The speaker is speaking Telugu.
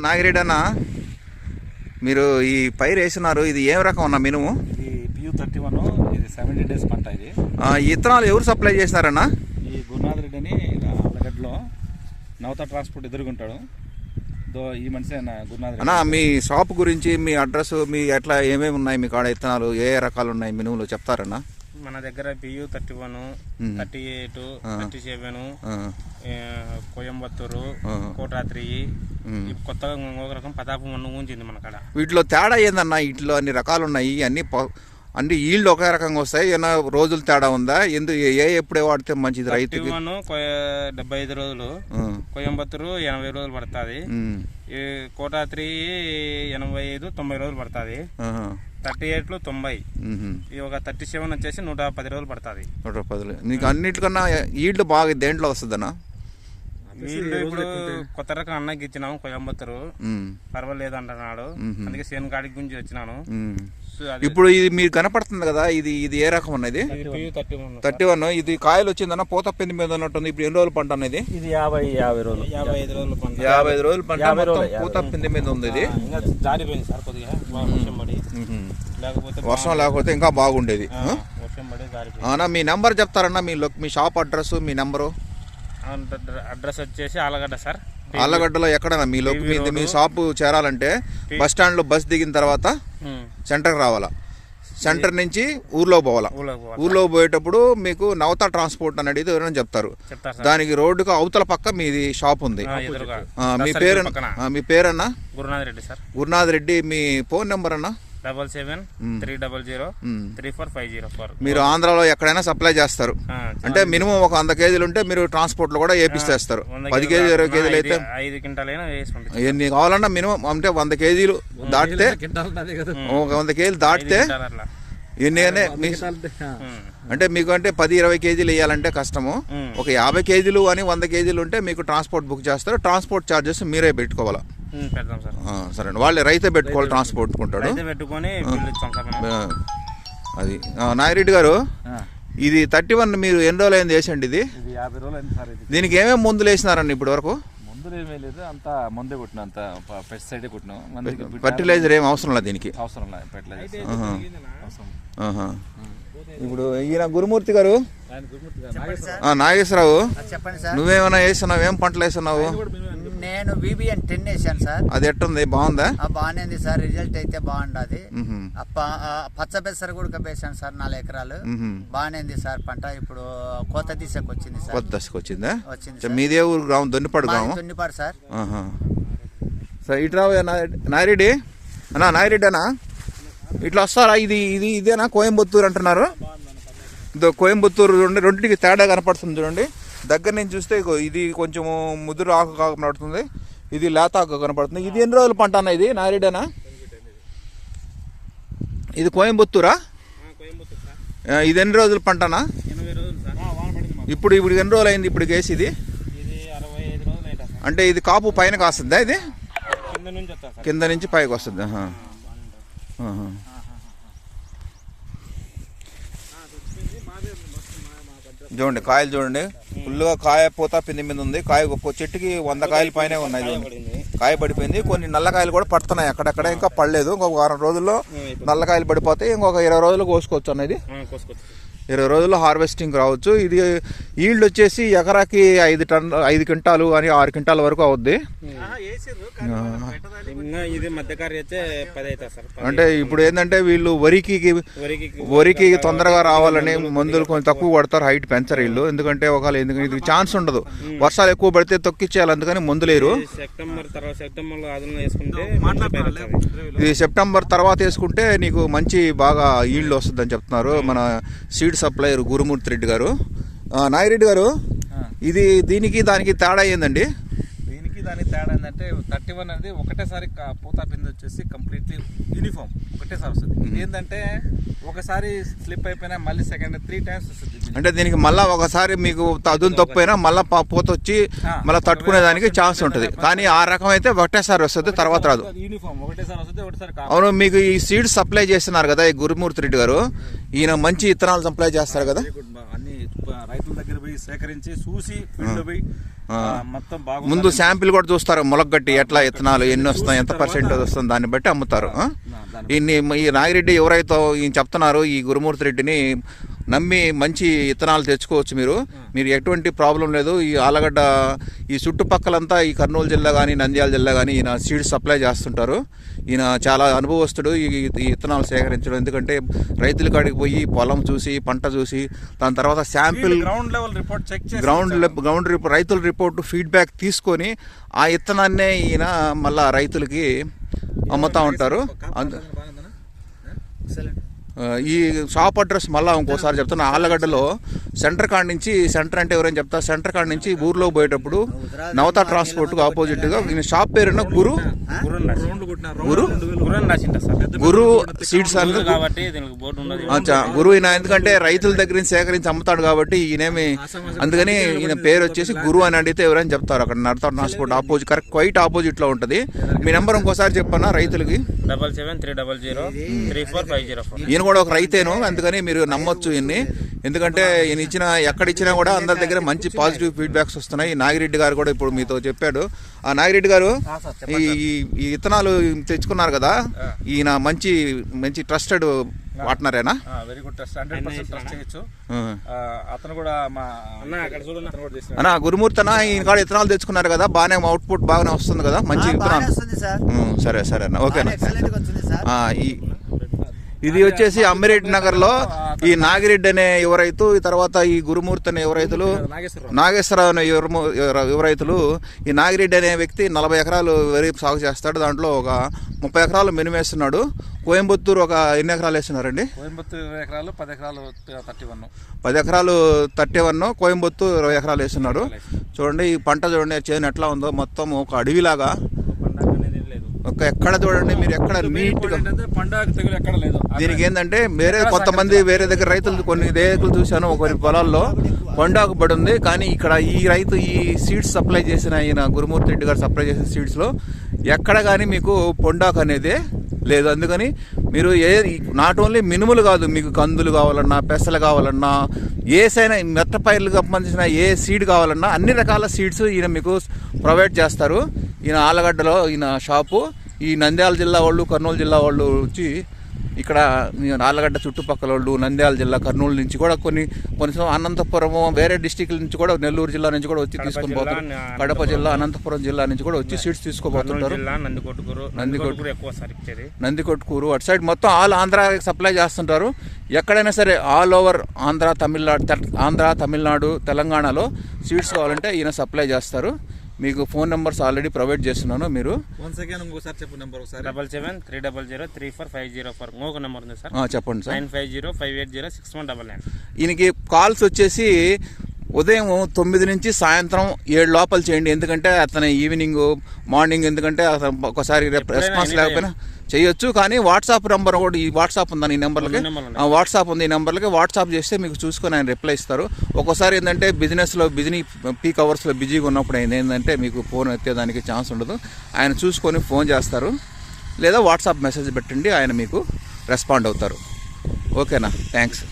నాగిరెడ్డి అన్న మీరు ఈ పైరు వేసినారు ఇది ఏం రకం అన్న మినుము? పియూ థర్టీ వన్ ఇది సెవెంటీ డేస్ పంట ఇది. ఇత్తనాలు ఎవరు సప్లై చేసినారన్న ఈ గురునాథ్ రెడ్డి అని ఆలగడ్డలో నవత ట్రాన్స్పోర్ట్ ఎదుర్కొంటాడు. దో ఈ మనిషి గురునాథ్ అన్న మీ షాప్ గురించి మీ అడ్రస్ మీ ఎట్లా ఏమేమి ఉన్నాయి మీ కాడ ఇత్తనాలు ఏ ఏ రకాలు ఉన్నాయి మినుములు చెప్తారన్న? మన దగ్గర PU thirty one. Thirty eight. Thirty seven Coimbatore. కోటాత్రి కొత్తగా ఇంకొక రకం పతాపం వన్ ఉంచింది మన కాడ. వీటిలో తేడా ఏందన్న? వీటిలో అన్ని రకాలు ఉన్నాయి అన్ని అన్ని ఈళ్ళు ఒకే రకంగా వస్తాయి ఏమైనా రోజులు తేడా ఉందా? ఎందు ఏ ఎప్పుడే వాడితే మంచిది వన్ డెబ్బై ఐదు రోజులు కోయంబత్తూరు ఎనభై రోజులు పడుతుంది. కోటాత్రి ఎనభై ఐదు తొంభై రోజులు పడుతుంది. థర్టీ ఎయిట్లు తొంభై. ఈ ఒక థర్టీ సెవెన్ వచ్చేసి నూట పది రోజులు పడుతుంది. నూట పదులు నీకు అన్నిటికన్నా ఈళ్ళు బాగా దేంట్లో వస్తుందన్నా? వీళ్ళు ఇప్పుడు కొత్త రకం అన్నకి ఇచ్చినాము కోయంబత్తూరు. పర్వాలేదు అంటున్నాడు. అందుకే సేను కాడికి గురించి వచ్చినాను. ఇప్పుడు ఇది మీకు కనపడుతుంది కదా ఇది ఇది ఏ రకం అన్నది పియు థర్టీ వన్. ఇది కాయలు వచ్చిందన్న పూత పెంది మీద ఉన్నట్టుంది. ఇప్పుడు ఎన్ని రోజులు పంట అనేది? ఇది యాభై యాభై రోజులు. యాభై ఐదు రోజులు పంట. యాభై ఐదు రోజులు పంట పూత పెంది మీద ఉంది ఇది. జారిపోయింది సార్ కొద్దిగా. బాగా వర్షం. లేకపోతే ఇంకా బాగుండేది. అన్న మీ నెంబర్ చెప్తారన్న మీ మీ షాప్ అడ్రస్ మీ నెంబరు? అడ్ర- అడ్రస్ వచ్చేసి ఆలగడ్డ సార్. ఆళ్ళగడ్డలో ఎక్కడన్నా మీ లొక్ మీ మీ షాప్ చేరాలంటే బస్ స్టాండ్లో బస్ దిగిన తర్వాత సెంటర్కి రావాలా? సెంటర్ నుంచి ఊర్లో పోవాలా. ఊర్లో పోయేటప్పుడు మీకు నవత ట్రాన్స్పోర్ట్ అనేది ఎవరైనా చెప్తారు. దానికి రోడ్డుకు అవతల పక్క మీది షాప్ ఉంది. మీ పేరు మీ పేరన్నా? గురునాథ్ రెడ్డి సార్. గురునాథ్ రెడ్డి మీ ఫోన్ నెంబర్ అన్నా double seven three double zero. Three four five zero four మీరు ఆంధ్రాలో ఎక్కడైనా సప్లై చేస్తారు. అంటే మినిమం ఒక వంద కేజీలు ఉంటే మీరు ట్రాన్స్పోర్ట్లో కూడా వేపిస్తేస్తారు పది కేజీ ఇరవై కేజీలు అయితే ఐదు క్వింటాలైనా ఎన్ని కావాలన్నా మినిమం అంటే వంద కేజీలు దాటితే ఒక వంద కేజీలు దాటితే ఎన్ని ఉమ్, అంటే మీకు అంటే పది ఇరవై కేజీలు వేయాలంటే కష్టము. ఉమ్. ఒక యాభై కేజీలు అని వంద కేజీలు ఉంటే మీకు ట్రాన్స్పోర్ట్ బుక్ చేస్తారు. ట్రాన్స్పోర్ట్ ఛార్జెస్ మీరే పెట్టుకోవాలా. పెడతాం సార్. ఆ, సరే అండి వాళ్ళే రైతే పెట్టుకోవాలి ట్రాన్స్పోర్ట్ కుంటాడు అయితే పెట్టుకొని బిల్లు ఇస్తాం సార్ మనం. ఆ, అది. ఆ, నాగిరెడ్డి గారు ఇది థర్టీ వన్ మీరు ఎన్ని రోజులు అయింది వేసండి ఇది? ఇది యాభై రోజులు అయింది సార్ ఇది. దీనికి ఏమేమి మందులు వేసినారండి ఇప్పటి వరకు? ముందు ఏమీ లేదు అంతా ముందే కొట్టినా అంత పెస్టిసైడ్ కొట్టినాం. మందికి ఫర్టిలైజర్ ఏం అవసరం లేదు దీనికి. అవసరం లేదు. అవసరం. ఆహా. ఇప్పుడు ఈయన గురుమూర్తి గారు? ఆ, నాగేశ్వరరావు. చెప్పండి సార్. నువ్వేమైనా వేస్తున్నావు ఏం పంటలు వేస్తున్నావు? నేను విబిఎన్ టెన్ వేసాను సార్. అది ఎట్టుంది? బాగుందా? బాగానే ఉంది సార్. రిజల్ట్ అయితే బాగుండదు. పచ్చ పెసర కూడా వేసాను సార్ నాలుగు ఎకరాలు. బాగానే ఉంది సార్ పంట. ఇప్పుడు కోత దిశకు వచ్చింది సార్. కొత్త దశకు వచ్చిందా వచ్చింది మీదే ఊరు గ్రామం దొన్నిపాడు గ్రామం? తున్నిపాడు సార్. సరే ఇటు రావు నాయిరెడ్డి? అన్నా నాయిరెడ్డి అన్నా ఇట్లా వస్తారా? ఇది ఇది ఇదేనా? కోయంబత్తూరు అంటున్నారు. ఇదో కోయంబత్తూరు చూడండి రెండింటికి తేడా కనపడుతుంది చూడండి. దగ్గర నుంచి చూస్తే ఇది కొంచెం ముదురు ఆకు కనపడుతుంది. ఇది లేత ఆకు కనపడుతుంది. ఇది ఎన్ని రోజులు పంట అన్న ఇది? నాయిరెడ్డి అన్న ఇది కోయంబత్తూరా? ఇది ఎన్ని రోజులు పంటనా? ఎనభై రోజులు సార్ ఇప్పుడు ఇప్పుడు ఎన్ని రోజులు అయింది ఇప్పుడు కేసు ఇది? అంటే ఇది కాపు పైన కాస్తుందా ఇది? కింద నుంచి పైకి వస్తుంది ఆహా. ఆహా. చూడండి కాయలు చూడండి. ఫుల్గా కాయ పూత పిండి మీద ఉంది. కాయ చెట్టుకి వంద కాయల పైనే ఉన్నాయి చూడండి. కాయ పడిపోయింది. కొన్ని నల్లకాయలు కూడా పడుతున్నాయి. అక్కడక్కడ ఇంకా పడలేదు. ఇంకొక వారం రోజుల్లో నల్లకాయలు పడిపోతాయి. ఇంకొక ఇరవై రోజులు కోసుకోవచ్చు అనేది. ఇరవై రోజుల్లో హార్వెస్టింగ్ రావచ్చు. ఇది ఈల్డ్ వచ్చేసి ఎకరాకి ఐదు టన్ ఐదు క్వింటాలు అని ఆరు క్వింటాల వరకు అవుద్ది. అంటే ఇప్పుడు ఏంటంటే వీళ్ళు వరికి వరికి తొందరగా రావాలని మందులు కొంచెం తక్కువ కొడతారు హైట్ పెంచరు వీళ్ళు. ఎందుకంటే ఒకవేళ ఎందుకంటే ఇది ఛాన్స్ ఉండదు. వర్షాలు ఎక్కువ పడితే తొక్కిచ్చేయాలి అందుకని మందులేరు. పేరు వస్తుంది. ఇది సెప్టెంబర్ తర్వాత వేసుకుంటే నీకు మంచి బాగా ఈల్డ్ వస్తుందని చెప్తున్నారు. మన సీడ్ సప్లయర్ గురుమూర్తి రెడ్డి గారు. నాగిరెడ్డి గారు ఇది దీనికి దానికి తేడా ఏందండి? దీనికి దానికి తేడా ఏంటంటే థర్టీ వన్ అనేది ఒకటేసారి పూత పిండి వచ్చేసి కంప్లీట్లీ యూనిఫామ్ ఒకటేసారి వస్తుంది. ఇది ఏంటంటే ఒకసారి స్లిప్ అయిపోయినా మళ్ళీ సెకండ్ త్రీ టైమ్స్ వస్తుంది. అంటే దీనికి మళ్ళా ఒకసారి మీకు అదును తప్పైనా మళ్ళా పూత వచ్చి మళ్ళీ తట్టుకునే దానికి ఛాన్స్ ఉంటుంది. కానీ ఆ రకం అయితే ఒకటేసారి వస్తుంది తర్వాత రాదు. యూనిఫామ్ ఒకటేసారి వస్తుంది ఒకటేసారి. అవును మీకు ఈ సీడ్స్ సప్లై చేస్తున్నారు కదా ఈ గురుమూర్తి రెడ్డి గారు. ఈయన మంచి ఇత్తనాలు సప్లై చేస్తారు కదా. అన్ని రైతులు దగ్గర పోయి సేకరించి చూసి ఫీల్డ్ పోయి మొత్తం బాగుంది. ముందు శాంపిల్ కూడా చూస్తారు మొలగట్టి ఎట్లా ఇత్తనాలు ఎన్ని వస్తాయి ఎంత పర్సెంటేజ్ వస్తుంది దాన్ని బట్టి అమ్ముతారు ఈ నాగిరెడ్డి ఎవరైతే ఈయన చెప్తున్నారు ఈ గురుమూర్తి రెడ్డిని నమ్మి మంచి ఇత్తనాలు తెచ్చుకోవచ్చు మీరు. మీరు ఎటువంటి ప్రాబ్లం లేదు. ఈ ఆలగడ్డ ఈ చుట్టుపక్కలంతా ఈ కర్నూలు జిల్లా కానీ నంద్యాల జిల్లా కానీ ఈయన సీడ్స్ సప్లై చేస్తుంటారు. ఈయన చాలా అనుభవస్తుడు ఈ ఇత్తనాలు సేకరించడం. ఎందుకంటే రైతుల కాడికి పోయి పొలం చూసి పంట చూసి దాని తర్వాత sample ground level report check ground ground రిపో- రైతుల రిపోర్ట్ ఫీడ్బ్యాక్ తీసుకొని ఆ ఇత్తనాన్నే ఈయన మళ్ళా రైతులకి అమ్ముతా ఉంటారు. ఈ షాప్ అడ్రస్ మళ్ళీ ఇంకోసారి చెప్తాను ఆళ్ళగడ్డలో సెంటర్ కాడ నుంచి సెంటర్ అంటే ఎవరైనా చెప్తా సెంటర్ కాడ నుంచి ఊర్లో పోయేటప్పుడు నవత ట్రాన్స్పోర్ట్కు ఆపోజిట్గా ఈయన షాప్ పేరున గురు గురు? గురు సీడ్స్ గురువు ఈయన. ఎందుకంటే రైతుల దగ్గర నుంచి సేకరించి అమ్ముతాడు కాబట్టి ఈయనేమి అందుకని ఈయన పేరు వచ్చేసి గురువు అని అడిగితే ఎవరైనా చెప్తారు. అక్కడ నడతా ట్రాన్స్పోర్ట్ ఆపోజిట్ కరెక్ట్ క్వైట్ ఆపోజిట్లో ఉంటది. మీ నెంబర్ ఇంకోసారి చెప్పన్నా రైతులకి? Double seven three double zero three four five zero ఈయన కూడా ఒక రైతేను. అందుకని మీరు నమ్మొచ్చు ఈయన్ని ఎందుకంటే ఈయన ఇచ్చిన ఎక్కడ ఇచ్చినా కూడా అందరి దగ్గర మంచి పాజిటివ్ ఫీడ్బ్యాక్స్ వస్తున్నాయి. ఈ నాగిరెడ్డి గారు కూడా ఇప్పుడు మీతో చెప్పాడు. ఆ నాగిరెడ్డి గారు ఈ ఈ- ఈ విత్తనాలు తెచ్చుకున్నారు కదా? ఈయన మంచి మంచి trusted పార్ట్నరేనా very good test hundred percent trust చేయొచ్చు. అతను కూడా మా అన్న అక్కడ చూడన్న. అతను కూడా చేసిన అన్నా గురుమూర్తి అన్న ఈయన కాడ విత్తనాలు తెచ్చుకున్నారు కదా బాగానే అవుట్పుట్ బాగానే వస్తుంది కదా మంచి వస్తుంది సార్. సరే సరే అన్న. ఓకేనా ఈ ఇది వచ్చేసి అమ్మిరెడ్డి నగర్లో ఈ నాగిరెడ్డి అనే యువ రైతు ఈ తర్వాత ఈ గురుమూర్తి అనే యువ రైతులు నాగేశ్వరరావు. అనే యువ యువ రైతులు ఈ నాగిరెడ్డి అనే వ్యక్తి నలభై ఎకరాలు వరి సాగు చేస్తాడు. దాంట్లో ఒక ముప్పై ఎకరాలు మినిమం వేస్తున్నాడు. కోయంబత్తూరు ఒక ఎన్ని ఎకరాలు వేస్తున్నారండి? కోయంబత్తూరు ఇరవై ఎకరాలు పది ఎకరాలు థర్టీ వన్ పది ఎకరాలు థర్టీ వన్ కోయంబత్తూరు ఇరవై ఎకరాలు వేస్తున్నాడు. చూడండి ఈ పంట చూడండి చేను ఎట్లా ఉందో. మొత్తం ఒక అడవిలాగా ఒక ఎక్కడ చూడండి మీరు ఎక్కడ తెగులు ఎక్కడ లేదు. దీనికి ఏంటంటే వేరే కొంతమంది వేరే దగ్గర రైతులు కొన్ని రేకులు చూశాను కొన్ని పొలాల్లో కొండాకు పడి ఉంది కానీ ఇక్కడ ఈ రైతు ఈ సీడ్స్ సప్లై చేసిన ఈయన గురుమూర్తి రెడ్డి గారు సప్లై చేసిన సీడ్స్లో ఎక్కడ కానీ మీకు పొండాకు అనేది లేదు. అందుకని మీరు ఏ నాట్ ఓన్లీ మినుములు కాదు మీకు కందులు కావాలన్నా పెసలు కావాలన్నా ఏసైనా మెట్టపైర్లకు సంబంధించిన ఏ సీడ్ కావాలన్నా అన్ని రకాల సీడ్స్ ఈయన మీకు ప్రొవైడ్ చేస్తారు. ఈయన ఆలగడ్డలో ఈయన షాపు ఈ నంద్యాల జిల్లా వాళ్ళు కర్నూలు జిల్లా వాళ్ళు వచ్చి ఇక్కడ ఆళ్ళగడ్డ చుట్టుపక్కల వాళ్ళు నంద్యాల జిల్లా కర్నూలు నుంచి కూడా కొన్ని కొన్ని అనంతపురం వేరే డిస్టిక్ల నుంచి కూడా నెల్లూరు జిల్లా నుంచి కూడా వచ్చి తీసుకొని పోతారు. కడప జిల్లా అనంతపురం జిల్లా నుంచి కూడా వచ్చి సీట్స్ తీసుకోబోతుంటారు నందికొట్టుకూరు నందికొట్టుకూరు అటు సైడ్ మొత్తం ఆల్ ఆంధ్రాకి సప్లై చేస్తుంటారు. ఎక్కడైనా సరే ఆల్ ఓవర్ ఆంధ్ర తమిళనాడు ఆంధ్ర తమిళనాడు తెలంగాణలో సీట్స్ కావాలంటే ఈయన సప్లై చేస్తారు. మీకు ఫోన్ నెంబర్స్ ఆల్రెడీ ప్రొవైడ్ చేస్తున్నాను మీరు. Double seven three double zero three four five zero four. ఇంకొక నెంబర్ ఉంది సార్. చెప్పండి sir. Nine five zero five eight zero six one double nine. ఈయనకి కాల్స్ వచ్చేసి ఉదయం తొమ్మిది నుంచి సాయంత్రం ఏడు లోపల చేయండి. ఎందుకంటే అతను ఈవినింగ్ మార్నింగ్ ఎందుకంటే అతను ఒకసారి రెస్పాన్స్. లేకపోయినా చేయొచ్చు కానీ వాట్సాప్ నెంబర్ కూడా ఈ వాట్సాప్ ఉందని ఈ నెంబర్లకి. వాట్సాప్ ఉంది ఈ నెంబర్లకి. వాట్సాప్ చేస్తే మీకు చూసుకొని ఆయన రిప్లై ఇస్తారు. ఒక్కోసారి ఏంటంటే బిజినెస్లో బిజినీ పీక్ అవర్స్లో బిజీగా ఉన్నప్పుడు ఆయన ఏంటంటే మీకు ఫోన్ ఎత్తేదానికి ఛాన్స్ ఉండదు. ఆయన చూసుకొని ఫోన్ చేస్తారు. లేదా వాట్సాప్ మెసేజ్ పెట్టండి ఆయన మీకు రెస్పాండ్ అవుతారు. ఓకేనా? థ్యాంక్స్.